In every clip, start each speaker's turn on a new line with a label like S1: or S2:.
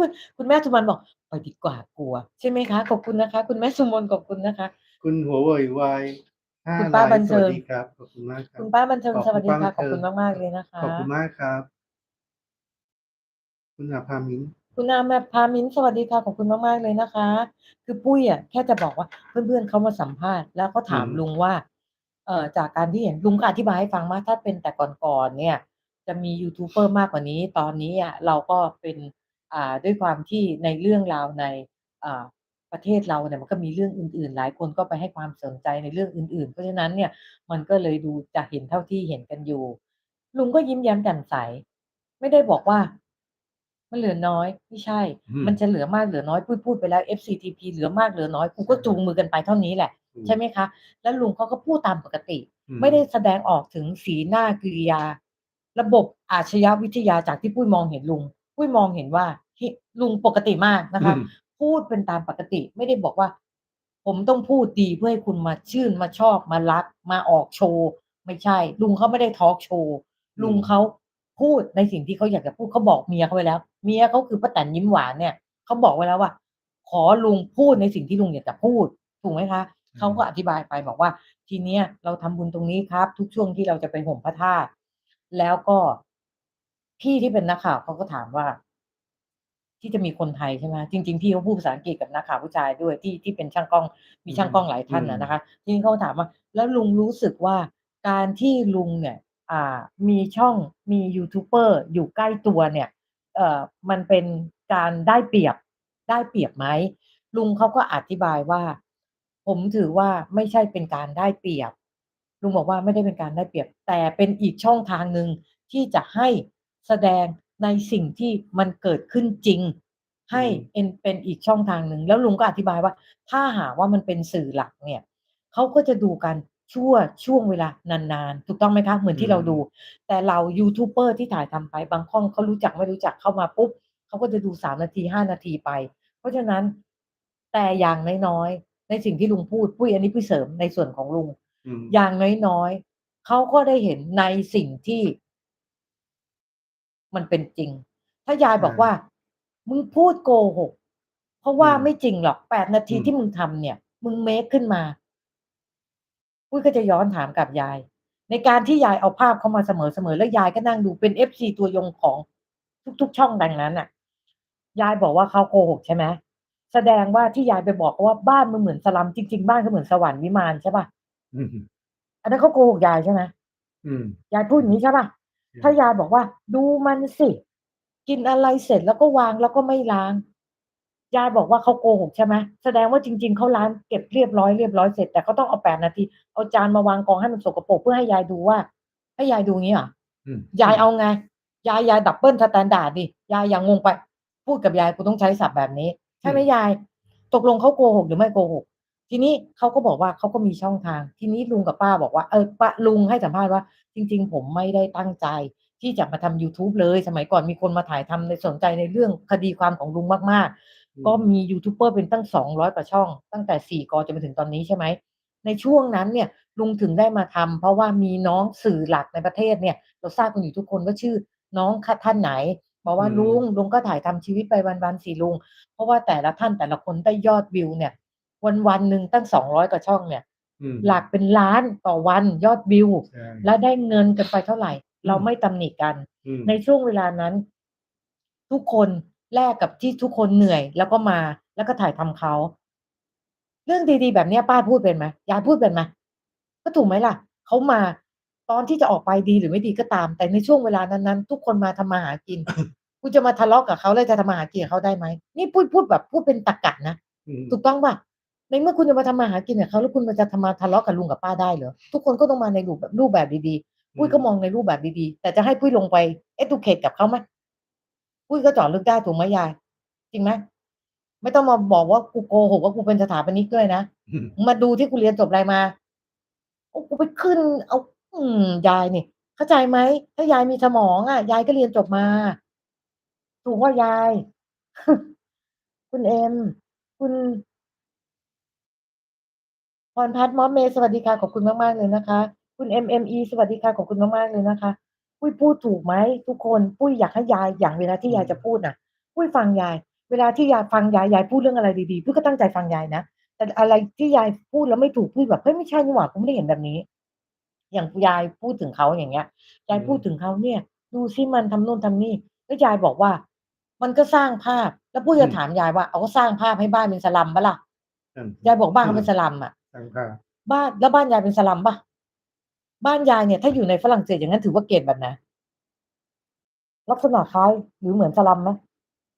S1: คุณคุณแม่สุวรรณบอก"ไปดีกว่ากลัว"ใช่ไหมคะขอบคุณนะคะ คุณแม่สุมนขอบคุณนะคะ
S2: คุณหัวไวๆ5
S1: คุณ
S2: ไล
S1: ป้าบัน
S2: ก์ส
S1: เท
S2: วัิส
S1: ง
S2: ดีครับขอบคุณมากครั
S1: คุ
S2: บ
S1: ณป้าบันเทิง
S2: ขอบ
S1: ส
S2: คุ
S1: วั
S2: ณ
S1: สดี
S2: ป้า
S1: ค่ะ
S2: บัน
S1: ขอบ
S2: เทิ
S1: คุ
S2: ง
S1: ณมากๆเลยนะคะ
S2: ขอบคุณมากครับ คุณอาภามิ้น
S1: คุณอาแมพามิ้นสวัสดีค่ะขอบคุณมากๆเลยนะคะ คือปุ้ยอะแค่จะบอกว่าเพื่อนๆเขามาสัมภาษณ์แล้วเขาถาม
S2: อืม
S1: ลุงว่า เอ่อจากการที่เห็นลุงก็อธิบายให้ฟังว่าถ้าเป็นแต่ก่อนๆเนี่ย จะมียูทูบเบอร์มากกว่านี้ ตอนนี้อะเราก็เป็นอ่า ด้วยความที่ในเรื่องราวในอ่าประเทศเราเนี่ยมันก็มีเรื่องอื่น ๆ หลายคนก็ไปให้ความสนใจในเรื่องอื่น ๆ เพราะฉะนั้นเนี่ยมันก็เลยดูจะเห็นเท่าที่เห็นกันอยู่ ลุงก็ยิ้มแย้มแจ่มใส ไม่ได้บอกว่า มันเหลือน้อยไม่ใช่
S2: อืม
S1: มันจะเหลือมากเหลือน้อยปุ้ยพูดไปแล้ว FCTP เหลือมากเหลือน้อยกูก็จูงมือกันไปเท่านี้แหละ
S2: ถูก
S1: ใช่ไหมคะ แล้วลุงเขาก็พูดตามปกติ
S2: อืม
S1: ไม่ได้แสดงออกถึงสีหน้ากิริยา ระบบอาชญาวิทยาจากที่ปุ้ยมองเห็นลุง ปุ้ยมองเห็นว่าฮิลุงปกติมากนะคะ
S2: อืม
S1: พูดเป็นตามปกติไม่ได้บอกว่า ผมต้องพูดดีเพื่อให้คุณมาชื่นมาชอบมารัก มาออกโชว์ไม่ใช่ ลุงเขาไม่ได้ทอล์กโชว์
S2: อืม
S1: ลุงเขาพูดในสิ่งที่เขาอยากจะพูดเขาบอกเมียเขาไว้แล้ว เมียเขาคือป้าแตนยิ้มหวานเนี่ยเขาบอกไว้แล้วว่า ขอลุงพูดในสิ่งที่ลุงอยากจะพูดถูกไหมคะเขาก็อธิบายไปบอกว่า ทีเนี้ยเราทำบุญตรงนี้ครับ ทุกช่วงที่เราจะไปห่มพระธาตุแล้วก็ พี่ที่เป็นนักข่าวเขาก็ถามว่า ที่จะมีคนไทยใช่ไหมจริง ๆ พี่เขาพูดภาษาอังกฤษกับนักข่าวผู้ชายด้วยที่ที่เป็นช่างกล้องมี
S2: อื
S1: ช่างกล้องหลายท่านอะ
S2: ม
S1: นะคะทีนี้เขาก็ถามว่า แล้วลุงรู้สึกว่าการที่ลุงเนี่ย อ่า มีช่องมียูทูบเบอร์อยู่ใกล้ตัวเนี่ย เอ่อมันเป็นการได้เปรียบได้เปรียบไหมลุงเขาก็อธิบายว่า ผมถือว่าไม่ใช่เป็นการได้เปรียบลุงบอกว่าไม่ได้เป็นการได้เปรียบ แต่เป็นอีกช่องทางหนึ่งที่จะให้ แสดงในสิ่งที่มันเกิดขึ้นจริง ให
S2: อื้ม
S1: เอ็นเป็นอีกช่องทางหนึ่ง แล้วลุงก็อธิบายว่า ถ้าหากว่ามันเป็นสื่อหลักเนี่ยเขาก็จะดูกันชั่วช่วงเวลานานๆ ถูกต้องไหมคะ เหมือน
S2: อื
S1: ที่เราดู
S2: ม
S1: แต่เหล่ายูทูบเบอร์ที่ถ่ายทำไปบางช่องเขารู้จักไม่รู้จักเข้ามาปุ๊บเขาก็จะดู3นาที5นาทีไป เพราะฉะนั้นแต่อย่างน้อยๆ ในสิ่งที่ลุงพูดปุ้ยอันนี้ปุ้ยเสริมในส่วนของลุง
S2: อืม
S1: อย่างน้อยๆเขาก็ได้เห็นในสิ่งที่ มันเป็นจริง ถ้ายาย
S2: ใช
S1: บอกว่า่มึงพูดโกหก เพราะ
S2: อื
S1: ว่ามไม่จริงหรอก8นา
S2: อ
S1: ทีืที
S2: ม่
S1: มึงทำเนี่ย มึงเมกขึ้นมาปุ้ยก็จะย้อนถามกลับยาย ในการที่ยายเอาภาพเขามาเสมอๆแล้วยายก็นั่งดูเป็น FC ตัวยงของทุก ๆ ช่องดังนั้นน่ะ ยายบอกว่าเขาโกหกใช่ไหมแสดงว่าที่ยายไปบอกเขาว่าบ้านมึงเหมือนสลัมจริง ๆ บ้านเขาเหมือนสวรรค์วิมานใช่เปล่า?
S2: อือฮึ
S1: อันนั้นเขาโกหกยายใช่ไหม?
S2: อืม
S1: ยายพูดอย่างงี้ใช่เปล่า?
S2: ใช่
S1: ถ้ายายบอกว่า ดูมันสิ กินอะไรเสร็จแล้วก็วางแล้วก็ไม่ล้าง ยายบอกว่าเขาโกหกใช่ไหมแสดงว่าจริง ๆเขาล้างเก็บเรียบร้อยเรียบร้อยเสร็จแต่เขาต้องเอา8นาทีเอาจานมาวางกองให้มันสกปรกเพื่อให้ยายดูว่า ให้ยายดูงี้เหรอ?
S2: อืม
S1: ยายเอาไง ยายยายดับเบิลสแตนดาร์ดดิยายอย่างงงไป พูดกับยายกูต้องใช้ศัพท์แบบนี้ ใช่ไหม
S2: อืม
S1: ยาย ตกลงเขาโกหกหรือไม่โกหก?ทีนี้เขาก็บอกว่าเขาก็มีช่องทาง ทีนี้ลุงกับป้าบอกว่าเออป้าลุงให้สัมภาษณ์ว่า จริง ๆ ผมไม่ได้ตั้งใจที่จะมาทำยูทูบเลย สมัยก่อนมีคนมาถ่ายทำในสนใจในเรื่องคดีความของลุงมาก
S2: อื
S1: ๆก็
S2: ม
S1: มียูทูบเบอร์เป็นตั้ง200กว่าช่อง ตั้งแต่4กจนมาถึงตอนนี้ใช่ไหม ในช่วงนั้นเนี่ยลุงถึงได้มาทำเพราะว่ามีน้องสื่อหลักในประเทศเนี่ย เราทราบกันอยู่ทุกคนว่าชื่อน้องคท่านไหนบอกว่า
S2: อื
S1: ลุง
S2: ม
S1: ลุงก็ถ่ายทำชีวิตไปวันๆสิลุง เพราะว่าแต่ละท่านแต่ละคนได้ยอดวิวเนี่ย วันๆหนึ่งตั้ง200กว่าช่องเนี่ย
S2: อืม
S1: หลักเป็นล้านต่อวันยอดวิว
S2: ใช่
S1: แล้วได้เงินกันไปเท่าไร
S2: อื
S1: เรา
S2: ม
S1: ไม่ตำหนิกัน
S2: อืม
S1: ในช่วงเวลานั้น ทุกคนแลกกับที่ทุกคนเหนื่อย แล้วก็มาแล้วก็ถ่ายทำเขา เรื่องดีๆแบบเนี้ยป้าพูดเป็นไหมยายพูดเป็นไหมก็ถูกไหมล่ะเขามาตอนที่จะออกไปดีหรือไม่ดีก็ตาม แต่ในช่วงเวลานั้นๆทุกคนมาทำมาหากินคุณจะมาทะเลาะกับเขาแล้วจะทำมาหากินกับเขาได้ไหมนี่ปุ้ยพูดแบบพูดเป็นตรรกะนะ
S2: อืม
S1: ถูกต้องเปล่า? ในเมื่อคุณจะมาทำมาหากินกับเขาแล้วคุณมาจะทำมาทะเลาะกับลุงกับป้าได้เหรอ?ทุกคนก็ต้องมาในรูปแบบรูปแบบดีๆ
S2: อื
S1: ปุ้ยก็ม
S2: ม
S1: องในรูปแบบดีๆแต่จะให้ปุ้ยลงไป educate กับเขาไหมปุ้ยก็เจาะลึกได้ถูกไหมยาย จริงไหม?ไม่ต้องมาบอกว่ากูโกหกว่ากูเป็นสถาปนิกด้วยนะ
S2: อืม
S1: มึงมาดูที่กูเรียนจบอะไรมาโอ้กูไปขึ้น เอา อืมยายนี่เข้าใจไหมถ้ายายมีสมองอะยายก็เรียนจบมา ถูกเปล่ายาย คุณเอ็มคุณ พรพัฒน์มอสเมย์สวัสดีค่ะขอบคุณมาก ๆ เลยนะคะ คุณ MME สวัสดีค่ะขอบคุณมาก ๆ เลยนะคะ ปุ้ยพูดถูกไหมทุกคนปุ้ยอยากให้ยายอย่างเวลาที่
S2: อื
S1: ยายจะ
S2: ม
S1: พูดน่ะ ปุ้ยฟังยาย เวลาที่ยายฟังยายยายพูดเรื่องอะไรดีๆปุ้ยก็ตั้งใจฟังยายนะแต่อะไรที่ยายพูดแล้วไม่ถูกปุ้ยแบบเฮ้ยไม่ใช่นี่หว่าผมไม่ได้เห็นแบบนี้ อย่างยายพูดถึงเขาอย่างเงี้ยยายพูดถึงเขาเนี่ย ดูซิมันทำโน่นทำนี่แล้วยายบอกว่า มันก็สร้างภาพ แล้วปุ้ยจะถามยายว่าเอาก็สร้างภาพให้บ้านเป็นสลัมปะล่ะ
S2: นั่น
S1: ยายบอกบ้านเขาเป็นสลัมอะ
S2: สร้างภาพ
S1: บ้านแล้วบ้านยายเป็นสลัมปะบ้านยายเนี่ย ถ้าอยู่ในฝรั่งเศสอย่างนั้นถือว่าเกณฑ์แบบไหนลักษณะคล้ายหรือเหมือนสลัมไหม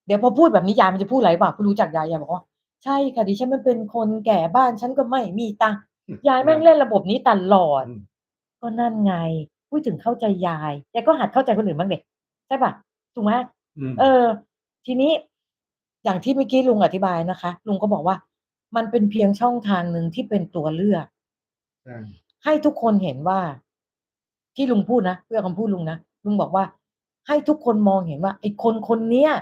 S1: เดี๋ยวพอพูดแบบนี้ยายมันจะพูดอะไรบ้างคุณรู้จักยายยายบอกว่าใช่ค่ะดิฉันมันเป็นคนแก่บ้านฉันก็ไม่มีตังค์ยายแม่งเล่นระบบนี้ตลอด
S2: อืม
S1: ก็นั่นไงพูดถึงเข้าใจยายยายก็หัดเข้าใจคนอื่นบ้างเด็กใช่ปะถูกไหม
S2: อืม
S1: เออ ทีนี้อย่างที่เมื่อกี้ลุงอธิบายนะคะ ลุงก็บอกว่า มันเป็นเพียงช่องทางหนึ่งที่เป็นตัวเลือก
S2: ใช่
S1: ให้ทุกคนเห็นว่า ที่ลุงพูดนะเพื่อคำพูดลุงนะลุงบอกว่า ให้ทุกคนมองเห็นว่า ไอ้คนคนเนี้ย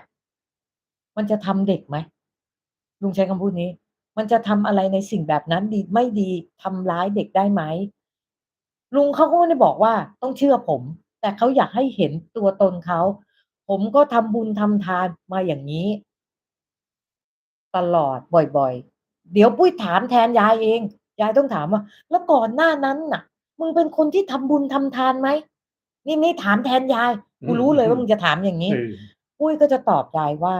S1: มันจะทำเด็กไหมลุงใช้คำพูดนี้ มันจะทำอะไรในสิ่งแบบนั้นดีไม่ดีทำร้ายเด็กได้ไหมลุงเขาก็ไม่ได้บอกว่าต้องเชื่อผม แต่เขาอยากให้เห็นตัวตนเขา ผมก็ทำบุญทำทานมาอย่างนี้ ตลอดบ่อย ๆ เดี๋ยวปุ้ยถามแทนยายเอง ยายต้องถามว่า แล้วก่อนหน้านั้นน่ะ มึงเป็นคนที่ทำบุญทำทานไหมนี่นี่ถามแทนยายกูรู้เลยว่ามึงจะถามอย่างนี้
S2: เออ
S1: ปุ้ยก็จะตอบยายว่า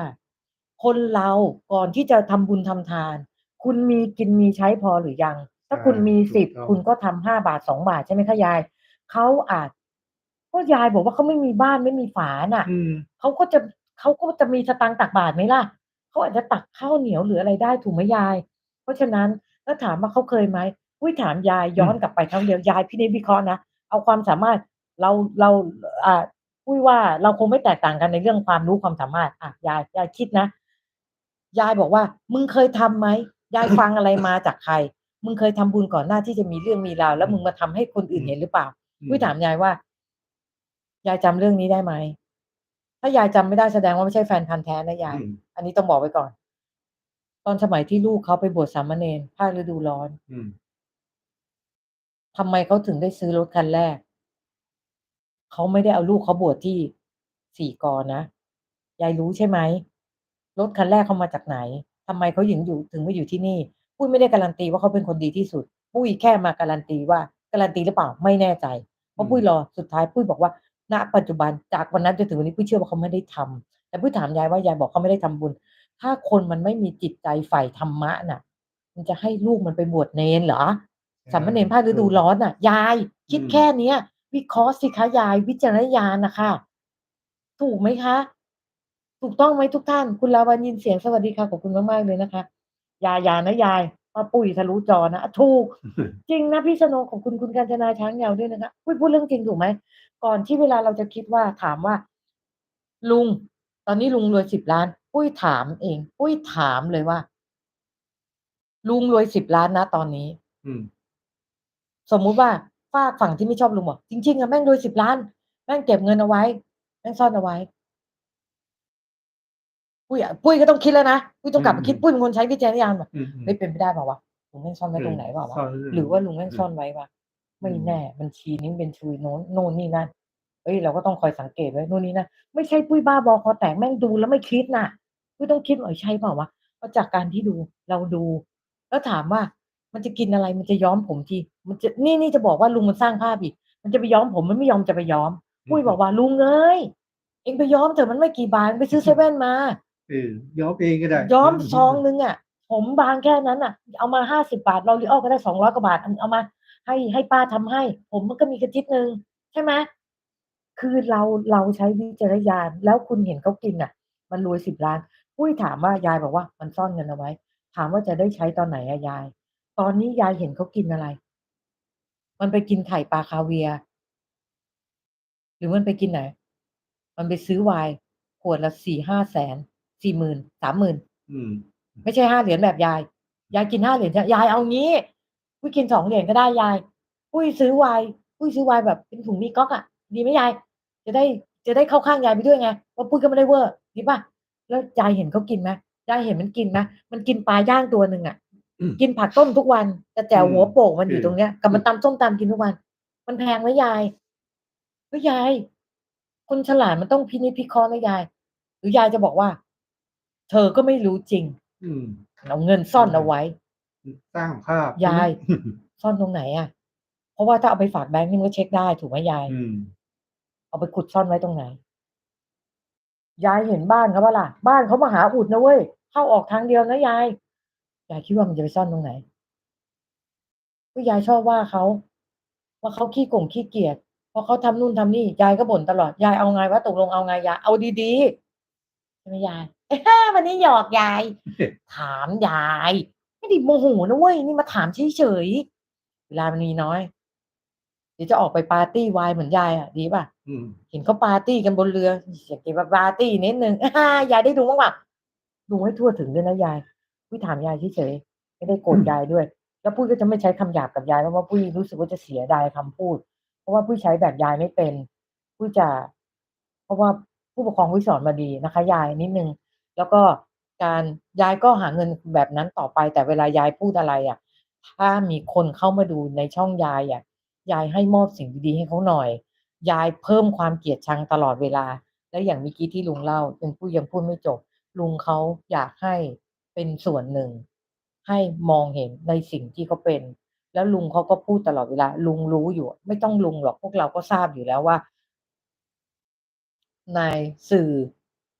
S1: คนเราก่อนที่จะทำบุญทำทาน คุณมีกินมีใช้พอหรือยัง ถ้าคุณมีสิบคุณก็ทำห้าบาทสองบาทใช่ไหมคะยายเขาอาจก็ยายบอกว่าเขาไม่มีบ้านไม่มีฝาน่ะ
S2: อืม
S1: เขาก็จะเขาก็จะมีสตางค์ตักบาทไหมล่ะเขาอาจจะตักข้าวเหนียวหรืออะไรได้ถูกไหมยายเพ ราะฉะนั้นถ้าถามว่าเขาเคยไหมอุ้ยถามยายย้อนกลับไปครั้งเดียวยายพี่นิจวิเคราะห์นะเอาความสามารถเราเราอ่าอุ้ยว่าเราคงไม่แตกต่างกันในเรื่องความรู้ความสามารถอะยายยายคิดนะ ยายบอกว่า มึงเคยทำไหมยายฟังอะไรมาจากใคร มึงเคยทำบุญก่อนหน้าที่จะมีเรื่องมีราวแล้วมึงมาทำให้คนอื่นเห็นหรือเปล่าอุ้ยถามยายว่ายายจำเรื่องนี้ได้ไหมถ้ายายจำไม่ได้แสดงว่าไม่ใช่แฟนพันธ์แท้นะยาย
S2: อืม
S1: อันนี้ต้องบอกไว้ก่อน ตอนสมัยที่ลูกเขาไปบวชสามเณรภาคฤดูร้อน
S2: อืม
S1: ทำไมเขาถึงได้ซื้อรถคันแรก เขาไม่ได้เอาลูกเขาบวชที่สี่กอนะยายรู้ใช่ไหมรถคันแรกเขามาจากไหนทำไมเขาถึงอยู่ถึงมาอยู่ที่นี่ ปุ้ยไม่ได้การันตีว่าเขาเป็นคนดีที่สุด ปุ้ยแค่มาการันตีว่าการันตีหรือเปล่าไม่แน่ใจ เพราะปุ้ยรอสุดท้ายปุ้ยบอกว่าณปัจจุบันจากวันนั้นจนถึงวันนี้ปุ้ยเชื่อว่าเขาไม่ได้ทำแต่ปุ้ยถามยายว่ายายบอกเขาไม่ได้ทำบุญ ถ้าคนมันไม่มีจิตใจใฝ่ธรรมะน่ะ มันจะให้ลูกมันไปบวชเนนเหรอสามเณรภาคฤดูร้อนน่ะ ยาย คิด
S2: อืม
S1: แค่เนี้ย วิเคราะห์สิคะยายวิจารณญาณนะคะ ถูกไหมคะ ถูกต้องไหมทุกท่าน คุณลาวันยินเสียงสวัสดีค่ะขอบคุณมากๆเลยนะคะ ยายยานะยายป้าปุ๋ยทะลุจอนะถูก จริงนะพี่สโนขอบคุณคุณกัญจนาช้างยาวด้วยนะคะพูดพูดเรื่องจริงถูกไหมก่อนที่เวลาเราจะคิดว่าถามว่า ลุง ตอนนี้ลุงรวยสิบล้าน ปุ้ยถามเอง ปุ้ยถามเลยว่า ลุงรวยสิบล้านนะตอนนี้
S2: อืม
S1: สมมุติว่าฝากฝั่งที่ไม่ชอบลุงบอกจริง ๆอะแม่งรวยสิบล้าน แม่งเก็บเงินเอาไว้ แม่งซ่อนเอาไว้ ปุ้ยอะปุ้ยก็ต้องคิดแล้วนะ ปุ้ยต้องกลับมาคิดปุ้ยเป็นคนใช้วิจารณญาณแบบ
S2: อืมอืม
S1: เฮ้ยเป็นไปได้เปล่าวะลุงแม่งซ่อนไว้ตรงไหนเปล่าวะ
S2: ซ่น
S1: หรือว่าลุงแม่งซ่อนไว้วะไม่
S2: อืม
S1: แน่บัญชีนี้เป็นชุยโน้นโน่นนี่นั่นเอ้ยเราก็ต้องคอยสังเกตไว้โน่นนี่นะไม่ใช่ปุ้ยบ้าบอคอแตกแม่งดูแล้วไม่คิดน่ะ ปุ้ยต้องคิดหน่อยใช่เปล่าวะเพราะจากการที่ดูเราดู แล้วถามว่ามันจะกินอะไรมันจะย้อมผมที มันจะนี่นี่จะบอกว่าลุงมันสร้างภาพอีก มันจะไปย้อมผมมันไม่ยอมจะไปย้อมปุ้ยบอกว่าลุงเอ้ยเองไปย้อมเถอะมันไม่กี่บาทไปซื้อเซเว่นมา
S2: เออย้อมเองก็ได้
S1: ย้อมซองนึงอะ ผมบางแค่นั้นอะ เอามาห้าสิบาทเราลิออก็ได้สองร้อยกว่าบาทเอามา ให้ให้ป้าทำให้ ผมมันก็มีกระจิตหนึ่งใช่ไหมคือเราเราใช้วิจารณญาณแล้วคุณเห็นเขากินอะ มันรวยสิบล้าน ปุ้ยถามว่ายายบอกว่ามันซ่อนเงินเอาไว้ ถามว่าจะได้ใช้ตอนไหนอะยาย ตอนนี้ยายเห็นเขากินอะไร มันไปกินไข่ปลาคาเวียร์หรือมันไปกินไหน มันไปซื้อไวน์ขวดละสี่ห้าแสนสี่หมื่นสามหมื่น
S2: อืม
S1: ไม่ใช่ห้าเหรียญแบบยาย ยายกินห้าเหรียญยายเอางี้ปุ้ยกินสองเหรียญก็ได้ยายปุ้ยซื้อไวน์ปุ้ยซื้อไวน์แบบเป็นถุงมีก๊อกอะดีไหมยาย จะได้จะได้เข้าข้างยายไปด้วยไงว่าปุ้ยก็ไม่ได้เวอร์ดีป่ะ แล้วยายเห็นเขากินไหมยายเห็นมันกินไหมมันกินปลาย่างตัวหนึ่งอะ
S2: อืม
S1: กินผักต้มทุกวันแต่แจ่ว
S2: อืม
S1: หัวโป่งมันอยู่
S2: อืม
S1: ตรงเนี้ยกับมันตำส้มตำกินทุกวัน มันแพงไหมยายเฮ้ยยายคนฉลาดมันต้องพินิจพิเคราะห์นะยาย หรือยายจะบอกว่า เธอก็ไม่รู้จริง
S2: อืม
S1: เอาเงินซ่อนเอาไว้
S2: สร้างภาพ
S1: ยาย ซ่อนตรงไหนอะเพราะว่าถ้าเอาไปฝากแบงก์นี่มันก็เช็คได้ถูกไหมยาย
S2: อืม
S1: เอาไปขุดซ่อนไว้ตรงไหน ยายเห็นบ้านเขาปะล่ะบ้านเขามาหาอุดนะเว้ยเข้าออกทางเดียวนะยายยายคิดว่ามันจะไปซ่อนตรงไหนก็ยายชอบว่าเขาว่าเขาขี้โกงขี้เกียจเพราะเขาทำนู่นทำนี่ยายก็บ่นตลอดยายเอาไงว่าตกลงเอาไงยายเอาดีๆใช่ไหมยายวันนี้หยอกยาย ถามยาย ไม่ได้โมโหนะเว้ยนี่มาถามเฉยๆเวลามันมีน้อย ดี๋ยวจะออกไปปาร์ตี้ไวน์เหมือนยายอะดีป่ะ
S2: อืม
S1: เห็นเขาปาร์ตี้กันบนเรืออยากจะมาปาร์ตี้นิดนึงยายได้ดูบ้างป่ะดูให้ทั่วถึงด้วยนะยายพุ้ยถามยายเฉยๆไม่ได้โกรธยายด้วย แล้วพุ้ยก็จะไม่ใช้คำหยาบกับยายเพราะว่าพุ้ยรู้สึกว่าจะเสียดายคำพูด เพราะว่าพุ้ยใช้แบบยายไม่เป็นพุ้ยจะ เพราะว่าผู้ปกครองพุ้ยสอนมาดีนะคะ ยายนิดนึงแล้วก็การยายก็หาเงินแบบนั้นต่อไป แต่เวลายายพูดอะไรอะ ถ้ามีคนเข้ามาดูในช่องยายอะ ยายให้มอบสิ่งดีๆให้เขาหน่อย ยายเพิ่มความเกลียดชังตลอดเวลา แล้วอย่างเมื่อกี้ที่ลุงเล่ายังพูดยังพูดไม่จบ ลุงเขาอยากให้เป็นส่วนหนึ่ง ให้มองเห็นในสิ่งที่เขาเป็น แล้วลุงเขาก็พูดตลอดเวลา ลุงรู้อยู่ ไม่ต้องลุงหรอกพวกเราก็ทราบอยู่แล้วว่า ในสื่อ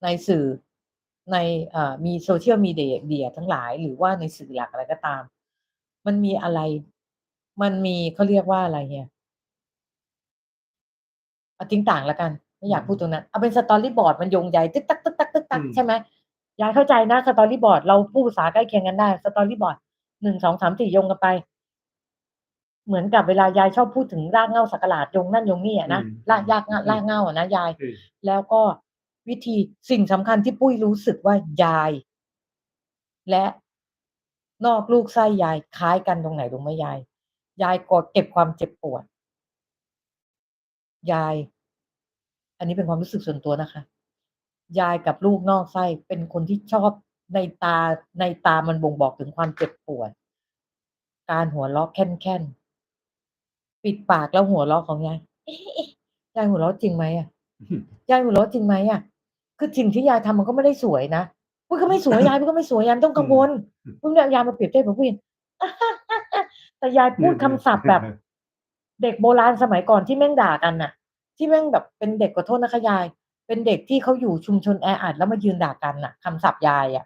S1: ในสื่อในอมีโซเชียลมีเดียทั้งหลาย หรือว่าในสื่อหลักอะไรก็ตาม มันมีอะไร มันมีเขาเรียกว่าอะไรเนี่ยเอาทิ้งต่างแล้วกัน ไม่อยากพูดตรงนั้น เอาเป็นสตอรี่บอร์ดมันโยงใหญ่ตึ๊กตักตึ๊กตักตึ๊กตัก
S2: อืม
S1: ใช่ไหมยายเข้าใจนะสตอรี่บอร์ดเราพูดภาษาใกล้เคียงกันได้สตอรี่บอร์ดหนึ่งสองสามสี่โยงกันไป เหมือนกับเวลายายชอบพูดถึงรากเหง้าสักหลาดโยงนั่นโยงนี่อะนะ
S2: อืม
S1: รากยากรากเหง้าอะนะยาย
S2: คือ
S1: แล้วก็วิธีสิ่งสำคัญที่ปุ้ยรู้สึกว่ายาย และนอกลูกไส้ยายคล้ายกันตรงไหนรู้ไหมยาย ยายกดเก็บความเจ็บปวด ยาย อันนี้เป็นความรู้สึกส่วนตัวนะคะ ยายกับลูกนอกไส้เป็นคนที่ชอบในตาในตามันบ่งบอกถึงความเจ็บปวด การหัวเราะแค่นๆปิดปากแล้วหัวเราะของยายเอ๊ะเอ๊ะยายหัวเราะจริงไหมอะยายหัวเราะจริงไหมอะ คือสิ่งที่ยายทำมันก็ไม่ได้สวยนะปุ้ยก็ไม่สวยยายปุ้ยก็ไม่สวยยายไม่ต้องกังวลปุ้ยเนี่ยยายมาเปรียบเทียบกับปุ้ย แต่ยายพูดคำศัพท์แบบ เด็กโบราณสมัยก่อนที่แม่งด่ากันน่ะ ที่แม่งแบบเป็นเด็กขอโทษนะคะยาย เป็นเด็กที่เขาอยู่ชุมชนแออัดแล้วมายืนด่ากันน่ะคำศัพท์ยายอะ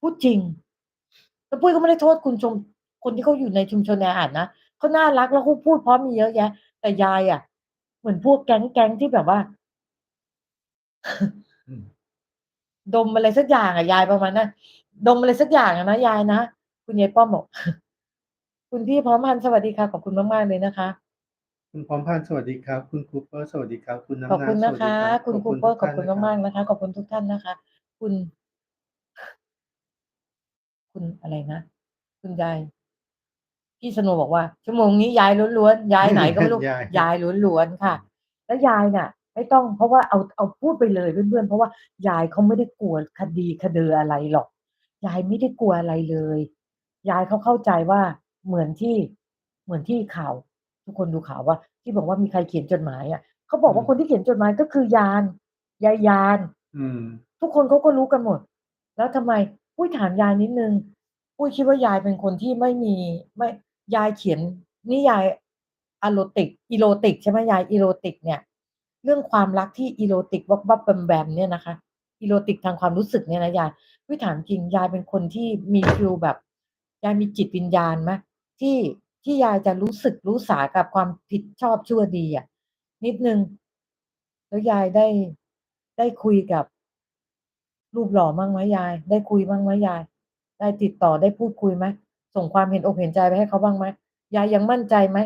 S1: พูดจริงแล้วปุ้ยก็ไม่ได้โทษคุณชม คนที่เขาอยู่ในชุมชนแออัดนะเขาน่ารักแล้วเขาพูดเพราะมีเยอะแยะ แต่ยายอะ เหมือนพวกแก๊งแก๊งที่แบบว่า
S2: อืม
S1: ดมอะไรสักอย่างอะยายประมาณนั้นดมอะไรสักอย่างอะนะยายนะคุณยายป้อมบอก คุณพี่พร้อมพันธ์สวัสดีค่ะขอบคุณมากๆเลยนะคะ
S2: คุณพร้อมพันธ์สวัสดีครับ คุณคูเปอร์สวัสดีครับ คุณน้ำ
S1: ขอบคุณ
S2: น้ำ
S1: นะคะ
S2: สวัสดีรับ
S1: คุณครู
S2: ทุ
S1: เปอร์ขอบ
S2: ท่
S1: คุณ
S2: นนะ
S1: มากๆ
S2: รับ
S1: นะคะ ขอบคุณทุกท่านนะคะ คุณ คุณอะไรนะคุณยายพี่สโนบอกว่า ชั่วโมงนี้ยายล้วนๆยายไหนก็ไม่รู้
S2: ยาย
S1: ยายล้วนๆค่ะ แล้วยายน่ะ ไม่ต้องเพราะว่าเอาเอาพูดไปเลยเพื่อนๆเพราะว่ายายเขาไม่ได้กลัวคดีคดีอะไรหรอก ยายไม่ได้กลัวอะไรเลย ยายเขาเข้าใจว่า เหมือนที่เหมือนที่ข่าว ทุกคนดูข่าวว่า ที่บอกว่ามีใครเขียนจดหมายอะเขาบอกว่าคนที่เขียนจดหมายก็คือยานยายยาน
S2: อืม
S1: ทุกคนเขาก็รู้กันหมด แล้วทำไมปุ้ยถามยายนิดนึงปุ้ยคิดว่ายายเป็นคนที่ไม่มีไม่ยายเขียนนิยายอโรติกอีโรติกใช่ไหมยายอีโรติกเนี่ย เรื่องความรักที่อีโรติกวับวับแบมแบมเนี่ยนะคะอีโรติกทางความรู้สึกเนี่ยนะยายปุ้ยถามจริงยายเป็นคนที่มีฟิลแบบยายมีจิตวิญญาณไหม ที่ที่ยายจะรู้สึกรู้สากับความผิดชอบชั่วดีอะ นิดนึง แล้วยายได้ได้คุยกับรูปหล่อมั่งไหมยาย ได้คุยบ้างไหมยาย ได้ติดต่อได้พูดคุยไหมส่งความเห็นอกเห็นใจไปให้เขาบ้างไหมยายยังมั่นใจไหม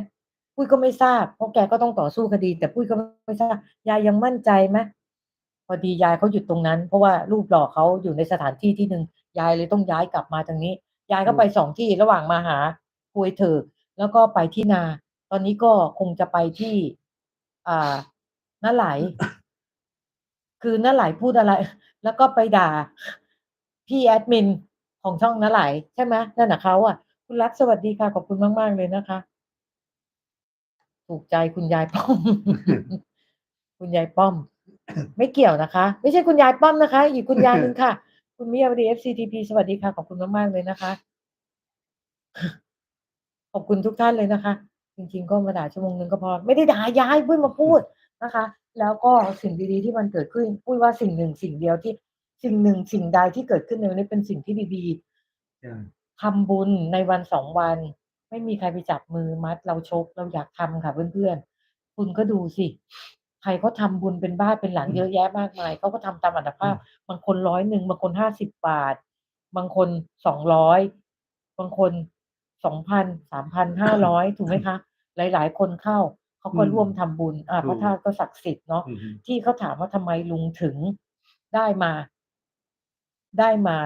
S1: ปุ้ยก็ไม่ทราบเพราะแกก็ต้องต่อสู้คดี แต่ปุ้ยก็ไม่ทราบยายยังมั่นใจไหมพอดียายเขาหยุดตรงนั้น เพราะว่ารูปหล่อเขาอยู่ในสถานที่ที่หนึ่งยายเลยต้องย้ายกลับมาทางนี้ ยายก็ไปสองที่ระหว่างมาหา คุยเถอะแล้วก็ไปที่นา ตอนนี้ก็คงจะไปที่ อ่าน้าไหล คือน้าไหลพูดอะไร แล้วก็ไปด่า พี่แอดมินของช่องน้าไหลใช่ไหมนั่นน่ะเขาอะ คุณรักสวัสดีค่ะ ขอบคุณมาก ๆ เลยนะคะ ถูกใจคุณยายป้อม คุณยายป้อม ไม่เกี่ยวนะคะ ไม่ใช่คุณยายป้อมนะคะ อีกคุณยายหนึ่งค่ะ คุณมิยาวดี FCTP สวัสดีค่ะ ขอบคุณมาก ๆ เลยนะคะ ขอบคุณทุกท่านเลยนะคะ จริงๆ ก็มาด่าชั่วโมงหนึ่งก็พอ ไม่ได้ด่ายายปุ้ยมาพูดนะคะ แล้วก็สิ่งดีๆที่มันเกิดขึ้นปุ้ยว่าสิ่งหนึ่งสิ่งเดียวที่สิ่งหนึ่งสิ่งใดที่เกิดขึ้นในวันนี้เป็นสิ่งที่ดี
S2: ใช่
S1: ๆทำบุญในวัน2วัน ไม่มีใครไปจับมือมัด เราชกเราอยากทำค่ะเพื่อนๆ คุณก็ดูสิใครเขาทำบุญเป็นบ้านเป็นหลัง
S2: อืม
S1: เยอะแยะมากมายเขาก็ทำตามอัตภาพ บางคน100บางคน50บาท บางคน200บางคน 2,000 3,000 500ถูกไหมคะ หลาย ๆ คนเข้าเขาก็
S2: อืม
S1: ร่วมทำบุญอา
S2: ถู
S1: พระ
S2: ก
S1: ธาตุก็ศักดิ์สิทธิ์เนาะ
S2: อือฮึ
S1: ที่เขาถามว่าทำไมลุงถึงได้มา ได้มา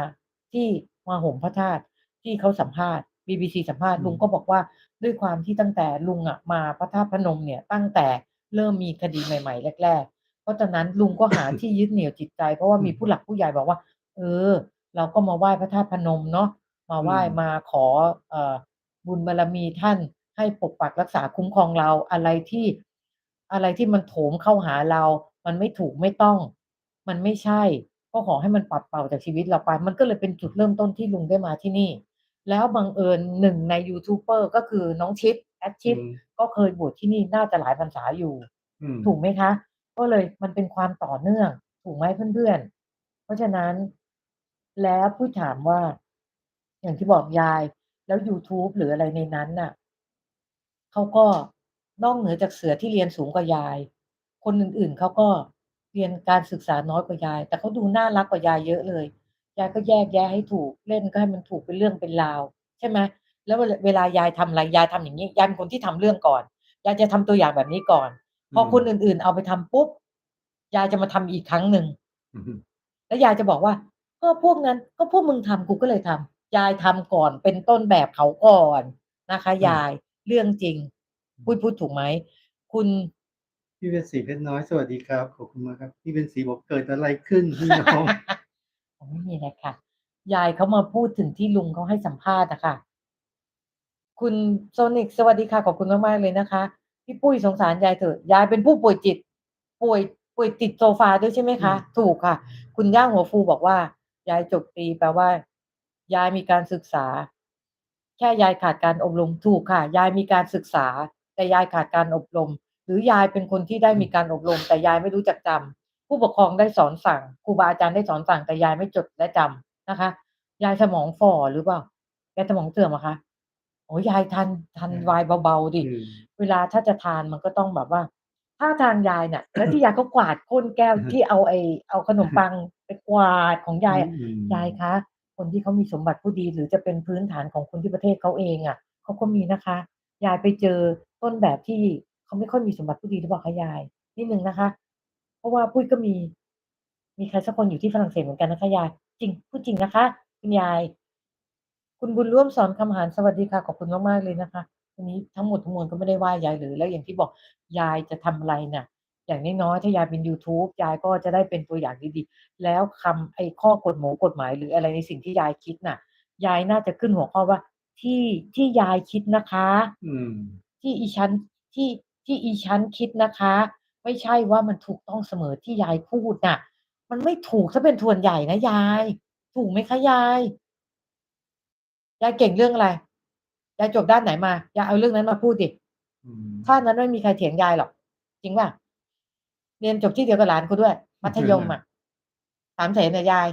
S1: ที่มาห่มพระธาตุที่เขาสัมภาษณ์ BBC สัมภาษณ์
S2: อื
S1: ลุง
S2: ม
S1: ก็บอกว่าด้วยความที่ตั้งแต่ลุงอะมาพระธาตุพนมเนี่ย ตั้งแต่เริ่มมีคดีใหม่ ๆ แรก ๆ เพราะฉะนั้นลุงก็หาที่ยึดเหนี่ยวจิตใจ เพราะว่า
S2: อื
S1: มี
S2: ม
S1: ผู้หลักผู้ใหญ่บอกว่า เออ เราก็มาไหว้พระธาตุพนมเนาะ มา
S2: อื
S1: ไหว้
S2: ม
S1: มาขอเอ่อบุญบารมีท่านให้ปกปักรักษาคุ้มครองเราอะไรที่อะไรที่มันโถมเข้าหาเรา มันไม่ถูกไม่ต้อง มันไม่ใช่ ก็ขอให้มันปัดเป่าจากชีวิตเราไป มันก็เลยเป็นจุดเริ่มต้นที่ลุงได้มาที่นี่ แล้วบังเอิญหนึ่งในยูทูบเบอร์ก็คือน้องชิปแอด
S2: อื
S1: ชิป
S2: ม
S1: ก็เคยบวชที่นี่น่าจะหลายพรรษาอยู่
S2: อืม
S1: ถูกไหมคะ ก็เลยมันเป็นความต่อเนื่อง ถูกไหมเพื่อนๆ เพราะฉะนั้น แล้วปุ้ยถามว่า อย่างที่บอกยาย แล้วยูทูบหรืออะไรในนั้นน่ะเขาก็นอกเหนือจากเสือที่เรียนสูงกว่ายาย คนอื่นๆเขาก็เรียนการศึกษาน้อยกว่ายาย แต่เขาดูน่ารักกว่ายายเยอะเลย ยายก็แยกแยะให้ถูกเล่นก็ให้มันถูกเป็นเรื่องเป็นราว ใช่ไหมแล้วเวลาเวลายายทำอะไรยายทำอย่างงี้ยายเป็นคนที่ทำเรื่องก่อนยายจะทำตัวอย่างแบบนี้ก่อน พ
S2: อื
S1: อ
S2: ม
S1: คนอื่นๆ เอาไปทำปุ๊บยายจะมาทำอีกครั้งหนึ่ง
S2: อือฮึ
S1: แล้วยายจะบอกว่า ก็พวกนั้นก็พวกมึงทำกูก็เลยทำ ยายทำก่อนเป็นต้นแบบเขาก่อนนะคะ
S2: อืม
S1: ยายเรื่องจริง
S2: อื
S1: ปุ้ย
S2: ม
S1: พูดถูกไหม คุณ
S2: พี่เป็นศรีเพชรน้อยสวัสดีครับขอบคุณมากครับพี่เป็นศรีบอกเกิดอะไรขึ้นพี่น้อง
S1: อ๋อไม่มีอะไรค่ะ ยายเขามาพูดถึงที่ลุงเขาให้สัมภาษณ์อะค่ะคุณโซนิกสวัสดีค่ะขอบคุณมากๆเลยนะคะ พี่ปุ้ยสงสารยายเถอะยายเป็นผู้ป่วยจิต ป่วยป่วยติดโซฟาด้วยใช่ไหม
S2: อื
S1: คะ
S2: ม
S1: ถูกค่ะ คุณย่าหัวฟูบอกว่า ยายจบตรีแปลว่า ยายมีการศึกษา แค่ยายขาดการอบรมถูกค่ะ ยายมีการศึกษา แต่ยายขาดการอบรม หรือยายเป็นคนที่ได้
S2: อื
S1: มี
S2: ม
S1: การอบรม แต่ยายไม่รู้จักจำผู้ปกครองได้สอนสั่งครูบาอาจารย์ได้สอนสั่งแต่ยายไม่จดและจำนะคะ ยายสมองฝ่อหรือเปล่ายายสมองเสื่อมเหรอคะ?โอ้โฮยายทานทาน
S2: อืม
S1: ไวน์เบาๆดิ
S2: อืม
S1: เวลาถ้าจะทานมันก็ต้องแบบว่าท่าทางยายน่ะแล้วที่ยายเขากวาดก้นแก้ว
S2: อือฮึ
S1: ที่เอาไอ้เอาขนมปังไปกวาดของยายอะ
S2: อืม
S1: ยายคะ คนที่เขามีสมบัติผู้ดี หรือจะเป็นพื้นฐานของคนที่ประเทศเขาเองอะเขาก็มีนะคะ ยายไปเจอต้นแบบที่เขาไม่ค่อยมีสมบัติผู้ดีหรือเปล่าคะยาย?นิดหนึ่งนะคะ เพราะว่าปุ้ยก็มี มีใครสักคนอยู่ที่ฝรั่งเศสเหมือนกันนะคะยายจริงพูดจริงนะคะ คุณยาย คุณบุญร่วมสอนคำหารสวัสดีค่ะขอบคุณมากๆเลยนะคะวันนี้ทั้งหมดทั้งมวลก็ไม่ได้ว่ายายเลยแล้วอย่างที่บอกยายจะทำอะไรน่ะ อย่างน้อยๆถ้ายายเป็นยูทูบยายก็จะได้เป็นตัวอย่างดีๆ แล้วคำไอ้ข้อกฎหมงกฎหมาย หรืออะไรในสิ่งที่ยายคิดน่ะ ยายน่าจะขึ้นหัวข้อว่าที่ที่ยายคิดนะคะ
S2: อืม
S1: ที่อีฉันที่ที่อีฉันคิดนะคะ ไม่ใช่ว่ามันถูกต้องเสมอที่ยายพูดน่ะ มันไม่ถูกเสียเป็นส่วนใหญ่นะยาย ถูกไหมคะยาย?ยายเก่งเรื่องอะไร?ยายจบด้านไหนมา?ยายเอาเรื่องนั้นมาพูดสิ
S2: อืม
S1: ถ้านั้นไม่มีใครเถียงยายหรอก จริงเปล่า? เรียนจบที่เดียวกับหลานกูด้วย มัธยมอะสามเสนอะยาย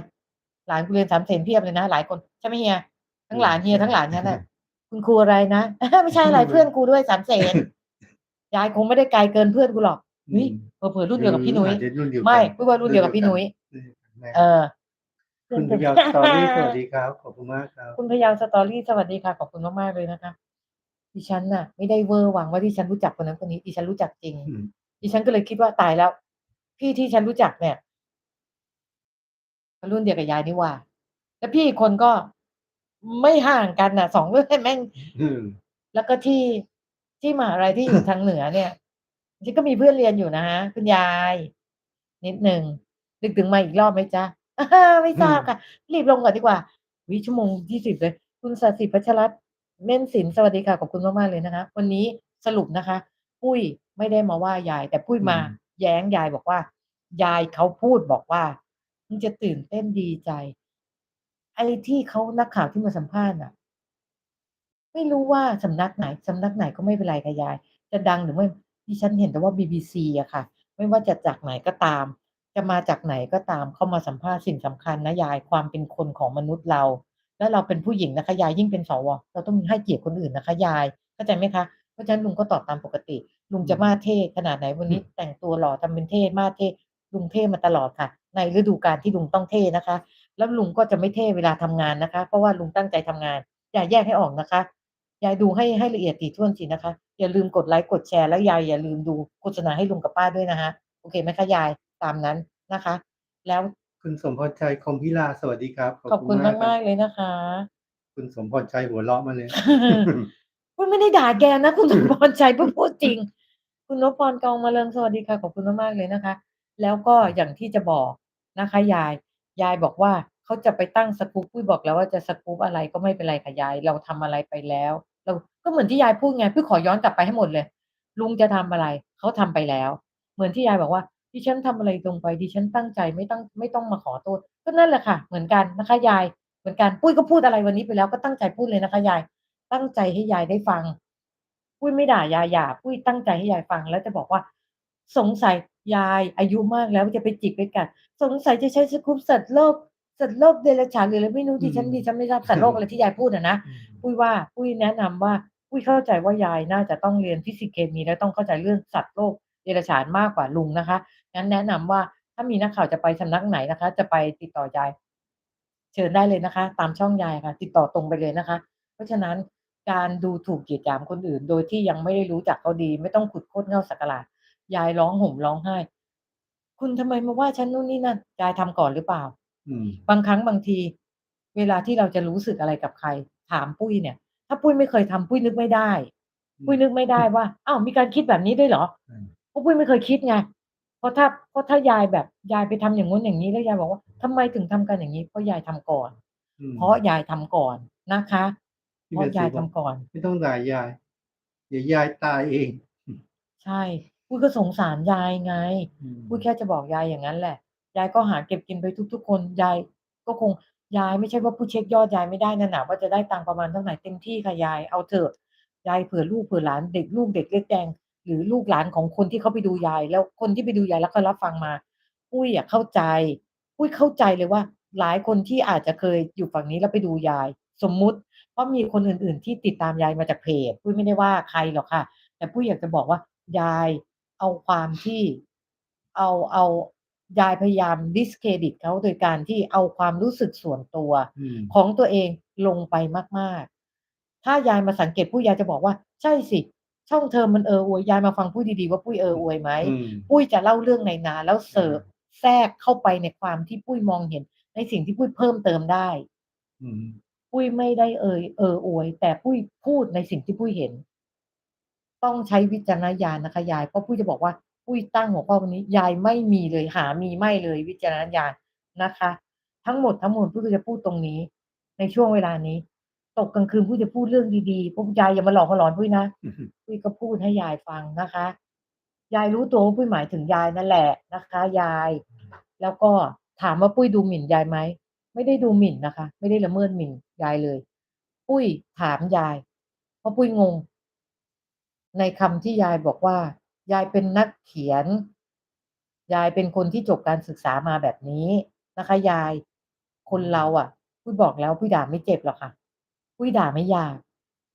S1: หลานกูเรียนสามเสนเพียบเลยนะหลายคนใช่ไหมเฮีย?ทั้งหลานเฮียทั้งหลานฉันน่ะคุณครูอะไรนะไม่ใช่อะไรเพื่อนกูด้วยสามเสนยายคงไม่ได้ไกลเกินเพื่อนกูหรอก
S2: อื
S1: เฮ้ย
S2: ม
S1: เผลอๆรุ่นเดียวกับพี่นุ้ย
S2: อาจจะรุ่นเดียว
S1: ไม่
S2: กัน
S1: ปุ้ยว่ารุ่นเดียวกับพี่นุ้ย
S2: รุ่นเดียวกันแน่
S1: เออ
S2: คุณพยาว Story สวัสดีครับขอบคุณมากครับ
S1: คุณพยาว Story สวัสดีค่ะขอบคุณมากๆเลยนะคะดิฉันน่ะ ไม่ได้เวอร์วังว่าดิฉันรู้จักคนนั้นคนนี้ดิฉันรู้จักจริง
S2: อืม
S1: ดิฉันก็เลยคิดว่าตายแล้ว พี่ที่ฉันรู้จักเนี่ยก็รุ่นเดียวกับยายนี่หว่า แล้วพี่อีกคนก็ไม่ห่างกันน่ะ2รุ่นแม่ง
S2: อืม
S1: แล้วก็ที่ที่มหาลัยที่อยู่ทางเหนือเนี่ยดิฉันก็มีเพื่อนเรียนอยู่นะคะคุณยาย นิดหนึ่งนึกถึงมาอีกรอบไหมจ๊ะ?ไม่
S2: อื
S1: ทราบ
S2: ม
S1: ค่ะ รีบลงก่อนดีกว่าอุ๊ยชั่วโมง20เลย คุณศศิพัชรัตน์เม่นศิลป์สวัสดีค่ะขอบคุณมากๆเลยนะคะ วันนี้สรุปนะคะ ปุ้ย ไม่ได้มาว่ายาย แต่ปุ้ย
S2: อื
S1: มามแย้งยายบอกว่า ยายเขาพูดบอกว่า"มึงจะตื่นเต้นดีใจอ้ที่เขานักข่าวที่มาสัมภาษณ์น่ะ ไม่รู้ว่าสำนักไหนสำนักไหนก็ไม่เป็นไรค่ะยาย จะดังหรือไม่ดิฉันเห็นแต่ว่า BBC อะค่ะ ไม่ว่าจะจากไหนก็ตาม จะมาจากไหนก็ตามเข้ามาสัมภาษณ์สิ่งสำคัญนะยายความเป็นคนของมนุษย์เรา แล้วเราเป็นผู้หญิงนะคะยายยิ่งเป็นสวเราต้องให้เกียรติคนอื่นนะคะ ยายเข้าใจไหมคะเพราะฉะนั้นลุงก็ตอบตามปกติ ลุง
S2: อื
S1: จะ
S2: ม
S1: มาสเท่ขนาดไหนวันนี้แต่งตัวหล่อทำเป็นเท่มาสเท่ลุงเท่มาตลอดค่ะ ในฤดูกาลที่ลุงต้องเท่นะคะ แล้วลุงก็จะไม่เท่เวลาทำงานนะคะ เพราะว่าลุงตั้งใจทำงาน อย่าแยกให้ออกนะคะยายดูให้ให้ละเอียดถี่ถ้วนสินะคะ อย่าลืมกดไลก์กดแชร์แล้วยายอย่าลืมดูโฆษณาให้ลุงกับป้าด้วยนะคะโอเคไหมคะยาย?ตามนั้นนะคะ แล้ว
S2: คุณสมพรชัยคงพิลาสวัสดีครับ ขอบ
S1: ขอบ
S2: คุ
S1: คุณณ
S2: มากครั
S1: มา
S2: บ
S1: กๆเลยนะคะ
S2: คุณสมพรชัยหัวเราะมาเลย
S1: ปุ้ยไม่ได้ด่าแกนะ คุณสมพรชัยปุ้ยพูดจริง คุณนพพรกองมะเริงสวัสดีค่ะขอบคุณมากๆเลยนะคะ แล้วก็อย่างที่จะบอกนะคะ ยาย ยายบอกว่าเขาจะไปตั้งสกูปปุ้ยบอกแล้วว่าจะสกูปอะไรก็ไม่เป็นไรค่ะยาย เราทำอะไรไปแล้ว เราก็เหมือนที่ยายพูดไงปุ้ยขอย้อนกลับไปให้หมดเลย ลุงจะทำอะไรเขาทำไปแล้ว เหมือนที่ยายบอกว่าดิฉันทำอะไรลงไปดิฉันตั้งใจไม่ตั้งไม่ต้องมาขอโทษก็นั่นแหละค่ะ เหมือนกันนะคะยาย เหมือนกันปุ้ยก็พูดอะไรวันนี้ไปแล้วก็ตั้งใจพูดเลยนะคะยาย ตั้งใจให้ยายได้ฟัง ปุ้ยไม่ด่ายายหยาบปุ้ยตั้งใจให้ยายฟังแล้วจะบอกว่า สงสัยยายอายุมากแล้วจะไปจิกไปกัด สงสัยจะใช้สกูปสัตว์โลกสัตว์โลกเดรัจฉานหรืออะไรไม่รู้
S2: อื
S1: ดิฉัน
S2: ม
S1: ดิฉันไม่ทราบสัตว์โลกอะไรที่ยายพูดอะนะ
S2: อืม
S1: ปุ้ยว่าปุ้ยแนะนำว่าปุ้ยเข้าใจว่ายายน่าจะต้องเรียนฟิสิกส์เคมีและต้องเข้าใจเรื่องสัตว์โลกเดรัจฉานมากกว่าลุงนะคะงั้นแนะนำว่าถ้ามีนักข่าวจะไปสำนักไหนนะคะ จะไปติดต่อยายเชิญได้เลยนะคะ ตามช่องยายค่ะ ติดต่อตรงไปเลยนะคะ เพราะฉะนั้น การดูถูกเหยียดหยามคนอื่น โดยที่ยังไม่ได้รู้จักเขาดี ไม่ต้องขุดคดเง่าศักราชยายร้องห่มร้องไห้ คุณทำไมมาว่าฉันนู่นนี่นั่นยายทำก่อนหรือเปล่า?
S2: อืม
S1: บางครั้งบางที เวลาที่เราจะรู้สึกอะไรกับใคร ถามปุ้ยเนี่ย ถ้าปุ้ยไม่เคยทำปุ้ยนึกไม่ได้
S2: อื
S1: ปุ้ย
S2: ม
S1: นึกไม่ได้ว่าอ้าวมีการคิดแบบนี้ด้วยเหรอ?
S2: อืม
S1: เพราะปุ้ยไม่เคยคิดไงเพราะถ้าเพราะถ้ายายแบบยายไปทำอย่างงู้นอย่างงี้แล้วยายบอกว่าทำไมถึงทำกันอย่างงี้?เพราะยายทำก่อน
S2: อืม
S1: เพราะยายทำก่อนนะคะ
S2: พี
S1: เพ่
S2: เบ
S1: ราะ
S2: น
S1: ยา
S2: สี
S1: ย
S2: บ
S1: ทำ
S2: อก
S1: ก่อน
S2: ไม่ต้องด่ายายเดี๋ยวยายตายเองอืม
S1: ใช่ปุ้ยก็สงสารยายไง
S2: อืม
S1: ปุ้ยแค่จะบอกยายอย่างงั้นแหละ ยายก็หาเก็บกินไปทุก ๆ คนยายก็คงยายไม่ใช่ว่าปุ้ยเช็กยอดยายไม่ได้นั่นน่ะว่าจะได้ตังค์ประมาณเท่าไหร่เต็มที่ค่ะยายเอาเถอะยายเผื่อลูกเผื่อหลานเด็กลูกเด็กเล็กแดงหรือลูกหลานของคนที่เขาไปดูยาย แล้วคนที่ไปดูยายแล้วเขารับฟังมาปุ้ยอะเข้าใจปุ้ยเข้าใจเลยว่า หลายคนที่อาจจะเคยอยู่ฝั่งนี้แล้วไปดูยาย สมมุติ เพราะมีคนอื่นๆ ที่ติดตามยายมาจากเพจปุ้ยไม่ได้ว่าใครหรอกค่ะ แต่ปุ้ยอยากจะบอกว่ายายเอาความที่เอาเอายายพยายาม discredit เขาโดยการที่เอาความรู้สึกส่วนตัว
S2: อืม
S1: ของตัวเองลงไปมากๆ ถ้ายายมาสังเกตปุ้ยยายจะบอกว่าใช่สิ ช่องเธอมันเอออวยยายมาฟังปุ้ยดีๆว่าปุ้ยเอออวยไหม
S2: อืม
S1: ปุ้ยจะเล่าเรื่องในนา แล้วเสริ
S2: อา
S1: มแทรกเข้าไปในความที่ปุ้ยมองเห็น ในสิ่งที่ปุ้ยเพิ่มเติมได้
S2: อืม
S1: ปุ้ยไม่ได้เอ่ยเอออวย แต่ปุ้ยพูดในสิ่งที่ปุ้ยเห็น ต้องใช้วิจารณญาณนะคะยายเพราะปุ้ยจะบอกว่าปุ้ยตั้งหัวข้อวันนี้ยายไม่มีเลยหามีไม่เลยวิจารณญาณนะคะ ทั้งหมดทั้งมวลปุ้ยจะพูดตรงนี้ ในช่วงเวลานี้ ตกกลางคืนปุ้ยจะพูดเรื่องดีๆพวกยายอย่ามาหลอกมาหลอนปุ้ยนะปุ้ยก็พูดให้ยายฟังนะคะ ยายรู้ตัวว่าปุ้ยหมายถึงยายนั่นแหละนะคะ ยาย แล้วก็ถามว่าปุ้ยดูหมิ่นยายไหม ไม่ได้ดูหมิ่นนะคะ ไม่ได้ละเมิดหมิ่นยายเลย ปุ้ยถามยาย เพราะปุ้ยงง ในคำที่ยายบอกว่า ยายเป็นนักเขียน ยายเป็นคนที่จบการศึกษามาแบบนี้นะคะ ยายคนเราอะปุ้ยบอกแล้วปุ้ยด่าไม่เจ็บหรอกค่ะปุ้ยด่าไม่อยาก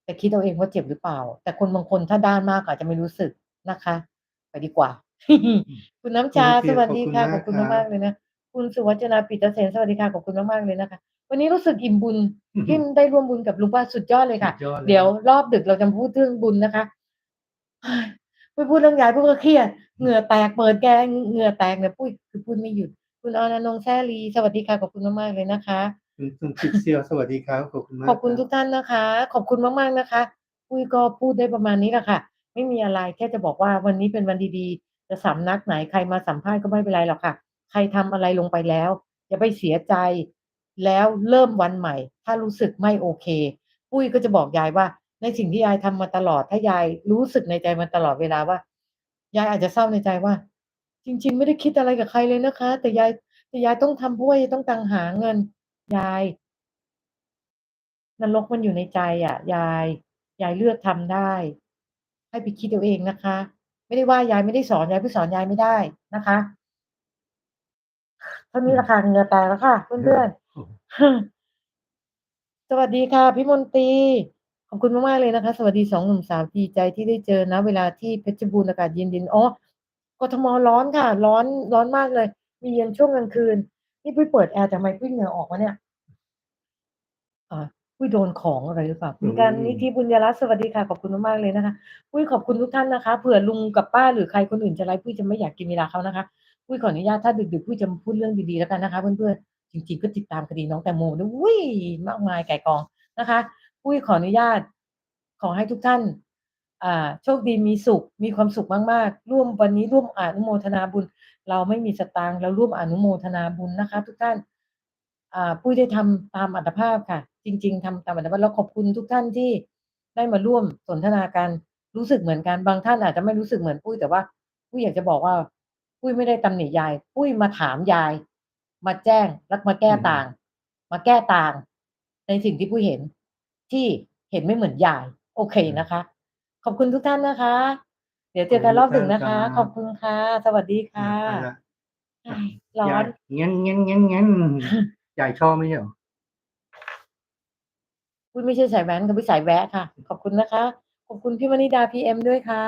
S1: แต่คิดเอาเองว่าเจ็บหรือเปล่า แต่คนบางคนถ้าด้านมากอาจจะไม่รู้สึกนะคะ ไปดีกว่า
S2: อืม
S1: คุณน้ำ
S2: คุณ
S1: ชา
S2: ลูกเก
S1: ส
S2: ด
S1: วัส
S2: ขอบ
S1: ดี
S2: คุณ
S1: ค่ะ
S2: มา
S1: ขอกบคุณ
S2: ครับ
S1: มากๆเลยนะ คุณสุวัจนาปิตเสนสวัสดีค่ะขอบคุณมากๆเลยนะคะ วันนี้รู้สึกอิ่มบุญ
S2: อือฮึ
S1: ที่ได้ร่วมบุญกับลุงป้าสุดยอดเลย
S2: สุ
S1: ค่ะ
S2: ดยอดเล
S1: เดี๋ยวย
S2: ครับ
S1: รอบดึกเราจะมาพูดเรื่องบุญนะคะปุ้ยพูดเรื่องยายปุ้ยก็เครียดเหงื่อแตกเปิดแก๊สเหงื่อแตกเนี่ยปุ้ยคือพูดไม่หยุด คุณอรนงค์แซ่ลีสวัสดีค่ะขอบคุณมากๆเลยนะคะ
S2: คุณสมจิตเซียวสวัสดีครับขอบคุณมา
S1: ข
S2: ก
S1: อบคุณ
S2: ค
S1: ทุ
S2: รับ
S1: กท่านนะคะ ขอบคุณมากๆนะคะปุ้ยก็พูดได้ประมาณนี้แหละค่ะ ไม่มีอะไรแค่จะบอกว่าวันนี้เป็นวันดีๆ จะสำนักไหนใครมาสัมภาษณ์ก็ไม่เป็นไรหรอกค่ะ ใครทำอะไรลงไปแล้ว อย่าไปเสียใจ แล้วเริ่มวันใหม่ ถ้ารู้สึกไม่โอเค ปุ้ยก็จะบอกยายว่า ในสิ่งที่ยายทำมาตลอด ถ้ายายรู้สึกในใจมาตลอดเวลาว่า ยายอาจจะเศร้าในใจว่า จริง ๆ ไม่ได้คิดอะไรกับใครเลยนะคะ แต่ยายแต่ยายต้องทำเพราะว่ายายต้องตังหาเงิน ยายนรกมันอยู่ในใจอะยาย ยายเลือกทำได้ ให้ไปคิดเอาเองนะคะ ไม่ได้ว่ายายไม่ได้สอนยายไปสอนยายไม่ได้นะคะ ท่านี้แหละค่ะเหงื่อแตกแล้วค่ะ เพื่อน
S2: โอ้
S1: ๆสวัสดีค่ะ พี่มนตรีขอบคุณมากๆเลยนะคะ สวัสดี2หนุ่มสาวดีใจที่ได้เจอณเวลาที่เพชรบูรณ์อากาศเย็นๆอ๋อกทมร้อนค่ะ ร้อนร้อนมากเลย มีเย็นช่วงกลางคืน นี่ปุ้ยเปิดแอร์แต่ทำไมปุ้ยเหงื่อออกวะเนี่ยอ่าปุ้ยโดนของอะไรหรือเปล่าคุณกันนิธิบุญยรัตน์สวัสดีค่ะ ขอบคุณมากๆเลยนะคะปุ้ยขอบคุณทุกท่านนะคะ เผื่อลุงกับป้าหรือใครคนอื่นจะไลฟ์ปุ้ยจะไม่อยากกินเวลาเขานะคะ ปุ้ยขออนุญาตถ้าดึกๆปุ้ยจะพูดเรื่องดีๆแล้วกันนะคะ เพื่อนๆจริงๆก็ติดตามคดีน้องแตงโมนะอุ๊ยมากมายไก่กองนะคะปุ้ยขออนุญาต ขอให้ทุกท่านอ่าโชคดีมีสุขมีความสุขมากๆ ร่วมวันนี้ร่วมอนุโมทนาบุญ เราไม่มีสตางค์เราร่วมอนุโมทนาบุญนะคะ ทุกท่านอ่าปุ้ยได้ทำตามอัตภาพค่ะ จริง ๆทำตามอัตภาพแล้วขอบคุณทุกท่านที่ได้มาร่วมสนทนากันรู้สึกเหมือนกันบางท่านอาจจะไม่รู้สึกเหมือนปุ้ยแต่ว่าปุ้ยอยากจะบอกว่า ปุ้ยไม่ได้ตำหนิยาย ปุ้ยมาถามยาย มาแจ้งแล้วมาแก้
S2: อืม
S1: ต่าง มาแก้ต่าง ในสิ่งที่ปุ้ยเห็น ที่เห็นไม่เหมือนยาย โอเค
S2: อืม
S1: นะคะ ขอบคุณทุกท่านนะคะ เดี๋ยวเจ
S2: ขอบ
S1: อ
S2: คุ
S1: กัน
S2: ณ
S1: ร
S2: ทุ
S1: อกบดึ
S2: ท่ากน
S1: นะ
S2: ค
S1: คะ
S2: รับ
S1: ขอบคุณค่ะ สวัสดี
S2: อา
S1: ค่ะ
S2: ไปแล้ว
S1: ใช่ร้อยา
S2: นยงั้นงั้นงั้นงั้นยายชอบไหมใช่เหรอ
S1: ปุ้ยไม่ใช่สายแว้นค่ะปุ้ยสายแวะค่ะ ขอบคุณนะคะ ขอบคุณพี่วนิดา PM ด้วยค่ะ